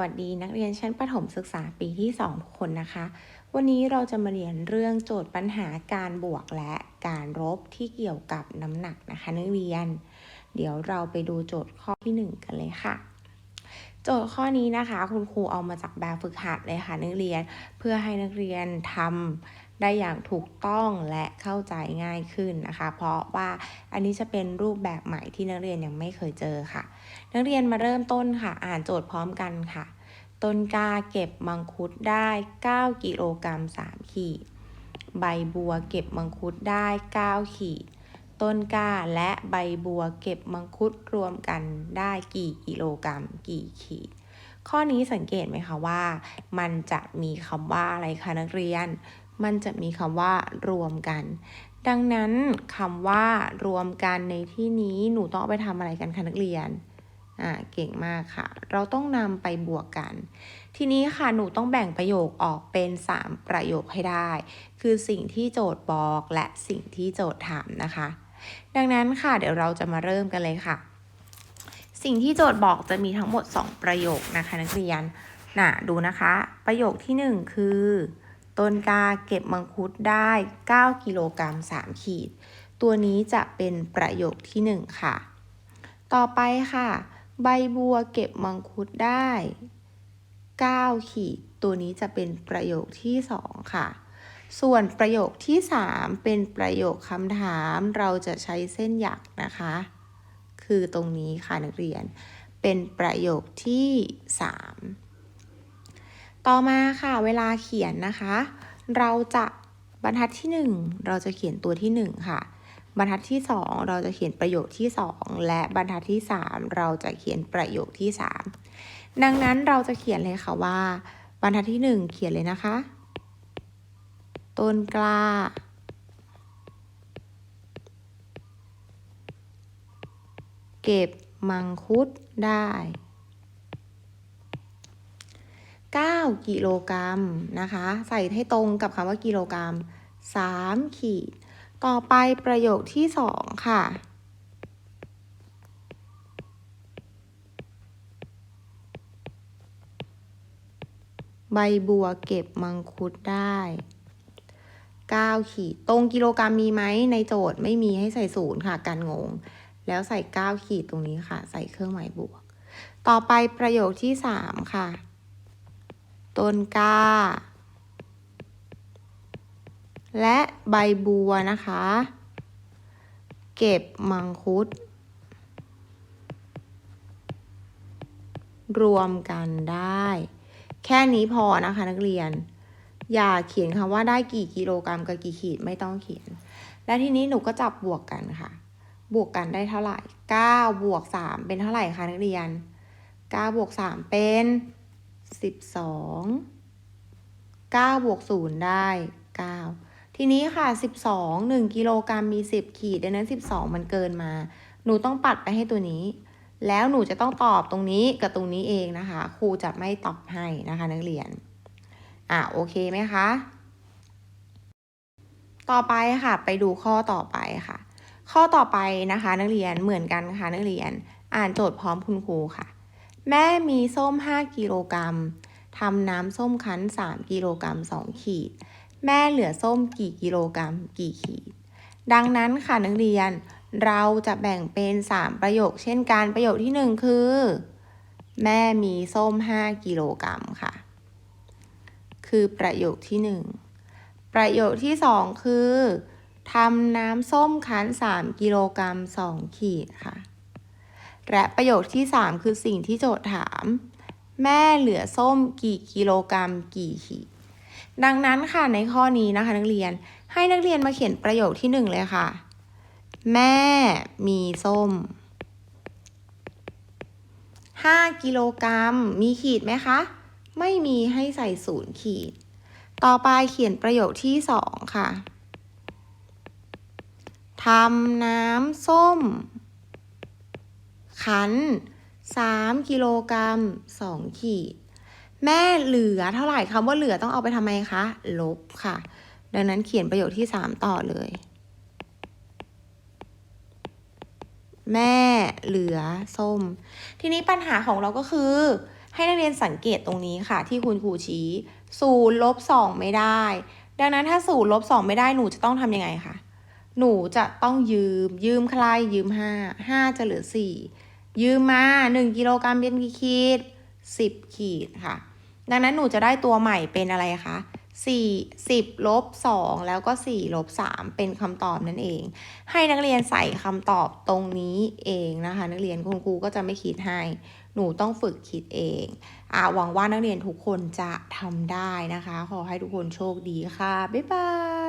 วัสดีนักเรียนชั้นประถมศึกษาปีที่ 2 ทุกคนนะคะ วันนี้เราจะมาเรียนเรื่องโจทย์ปัญหาการบวกและการลบที่เกี่ยวกับน้ำหนักนะคะนักเรียน เดี๋ยวเราไปดูโจทย์ข้อที่ 1 กันเลยค่ะ โจทย์ข้อนี้นะคะ คุณครูเอามาจากแบบฝึกหัดเลยค่ะนักเรียน เพื่อให้นักเรียนทำ ได้อย่างถูกต้องและเข้าใจง่ายขึ้นนะคะ เพราะว่าอันนี้จะเป็นรูปแบบใหม่ที่นักเรียนยังไม่เคยเจอค่ะ นักเรียนมาเริ่มต้นค่ะ อ่านโจทย์พร้อมกันค่ะ ต้นกาเก็บมังคุดได้ 9 กิโลกรัม3ขีด ใบบัวเก็บมังคุดได้ 9 ขีด ต้นกาและใบบัวเก็บมังคุดรวมกันได้กี่กิโลกรัมกี่ขีดข้อนี้สังเกตไหมคะว่า มันจะมีคำว่าอะไรคะนักเรียน มันจะมีคำว่ารวมกัน ดังนั้นคำว่ารวมกันในที่นี้หนูต้องไปทำอะไรกันคะนักเรียนอ่าเก่งมากค่ะ เราต้องนำไปบวกกัน ทีนี้ค่ะหนูต้องแบ่งประโยคออกเป็น 3 ประโยคให้ได้ คือสิ่งที่โจทย์บอกและสิ่งที่โจทย์ถามนะคะ ดังนั้นค่ะเดี๋ยวเราจะมาเริ่มกันเลยค่ะ สิ่งที่โจทย์บอกจะมีทั้งหมด 2 ประโยคนะคะนักเรียนน่ะดูนะคะ ประโยคที่ 1 คือ ต้นกาเก็บมังคุดได้ 9 กิโลกรัม3ขีด ตัวนี้จะเป็นประโยคที่ 1 ค่ะ ต่อไปค่ะ ใบบัวเก็บมังคุดได้ 9 ขีด ตัวนี้จะเป็นประโยคที่ 2 ค่ะ ส่วนประโยคที่ 3 เป็นประโยคคำถามเราจะใช้เส้นหยักนะคะ คือตรงนี้ค่ะนักเรียน เป็นประโยคที่ 3 ต่อมาค่ะเวลาเขียนนะคะ เราจะบรรทัดที่ 1 เราจะเขียนตัวที่ 1 ค่ะ บรรทัดที่ 2 เราจะเขียนประโยคที่ 2 และบรรทัดที่ 3 เราจะเขียนประโยคที่ 3 ดังนั้นเราจะเขียนเลยค่ะว่า บรรทัดที่ 1 เขียนเลยนะคะ ต้นกล้า เก็บมังคุดได้ 9 กิโลกรัมนะคะ ใส่ให้ตรงกับคำว่ากิโลกรัม 3 ขีด ต่อไปประโยคที่ 2 ค่ะ ใบบัวเก็บมังคุดได้ 9 ขีด ตรงกิโลกรัมมีไหมในโจทย์ไม่มีให้ใส่ศูนย์ค่ะกันงง แล้วใส่ 9 ขีดตรงนี้ค่ะ ใส่เครื่องหมายบวก ต่อไปประโยคที่ 3 ค่ะ ต้นกล้า และใบบัวนะคะ เก็บมังคุด รวมกันได้ แค่นี้พอนะคะนักเรียน อย่าเขียนคำว่าได้กี่กิโลกรัมกับกี่ขีดไม่ต้องเขียน และทีนี้หนูก็จับบวกกันค่ะ บวกกันได้เท่าไหร่9บวก3เป็นเท่าไหร่คะนักเรียน9บวก3เป็น 12 9บวก0ได้9ทีนี้ค่ะ12 1กิโลกรัมมี10ขีดดังนั้น12มันเกินมา หนูต้องปัดไปให้ตัวนี้ แล้วหนูจะต้องตอบตรงนี้กับตรงนี้เองนะคะ ครูจะไม่ตอบให้นะคะนักเรียน อะโอเคไหมคะ ต่อไปค่ะ ไปดูข้อต่อไปค่ะ ข้อต่อไปนะคะ นักเรียนเหมือนกันค่ะนักเรียน อ่านโจทย์พร้อมคุณครูค่ะ แม่มีส้ม 5 กิโลกรัมทำน้ำส้มคั้น 3 กิโลกรัม2ขีด แม่เหลือส้มกี่กิโลกรัมกี่ขีด ดังนั้นค่ะนักเรียน เราจะแบ่งเป็น 3 ประโยค เช่นกันประโยคที่ 1 คือ แม่มีส้ม 5 กิโลกรัมค่ะ คือประโยคที่ 1 ประโยคที่ 2 คือทำน้ำส้มคั้น 3 กิโลกรัม2ขีดค่ะ และประโยคที่ 3 คือสิ่งที่โจทย์ถาม แม่เหลือส้มกี่กิโลกรัมกี่ขีดดังนั้นค่ะในข้อนี้นะคะนักเรียนให้นักเรียนมาเขียนประโยคที่ 1 เลยค่ะ แม่มีส้ม 5 กิโลกรัมมีขีดไหมคะ ไม่มีให้ใส่ศูนย์ขีด ต่อไปเขียนประโยคที่ 2 ค่ะทำน้ำส้ม ขัน3 กิโลกรัม 2 ขีด แม่เหลือเท่าไหร่คำว่าเหลือต้องเอาไปทำไมคะ ลบค่ะ ดังนั้นเขียนประโยคที่ 3 ต่อเลย แม่เหลือส้ม ทีนี้ปัญหาของเราก็คือ ให้นักเรียนสังเกตตรงนี้ค่ะ ที่คุณครูชี้ศูนย์ลบสองไม่ได้ ดังนั้นถ้าศูนย์ลบสองไม่ได้หนูจะต้องทำยังไงคะหนูจะต้องยืมยืมใครยืมห้าห้าจะเหลือสี่ ยืมมาหนึ่งกิโลกรัมเป็นกี่ขีดสิบขีดค่ะ ดังนั้นหนูจะได้ตัวใหม่เป็นอะไรคะสี่สิบลบสองแล้วก็สี่ลบสามเป็นคำตอบนั่นเอง ให้นักเรียนใส่คำตอบตรงนี้เองนะคะ นักเรียนคุณครูก็จะไม่คิดให้ หนูต้องฝึกคิดเองอ่าหวังว่านักเรียนทุกคนจะทำได้นะคะ ขอให้ทุกคนโชคดีค่ะ บ๊ายบาย